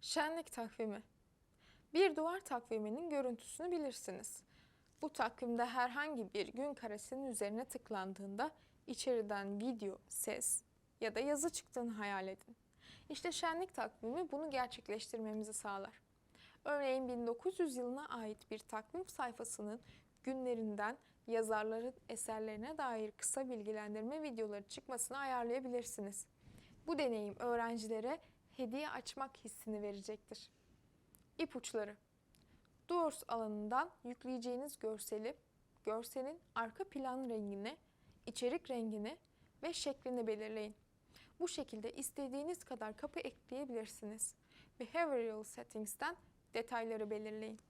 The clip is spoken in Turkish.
Şenlik takvimi. Bir duvar takviminin görüntüsünü bilirsiniz. Bu takvimde herhangi bir gün karesinin üzerine tıklandığında içeriden video, ses ya da yazı çıktığını hayal edin. İşte şenlik takvimi bunu gerçekleştirmemizi sağlar. Örneğin 1900 yılına ait bir takvim sayfasının günlerinden yazarların eserlerine dair kısa bilgilendirme videoları çıkmasını ayarlayabilirsiniz. Bu deneyim öğrencilere hediye açmak hissini verecektir. İpuçları Doors alanından yükleyeceğiniz görseli, görselin arka plan rengini, içerik rengini ve şeklini belirleyin. Bu şekilde istediğiniz kadar kapı ekleyebilirsiniz. Behavioral Settings'ten detayları belirleyin.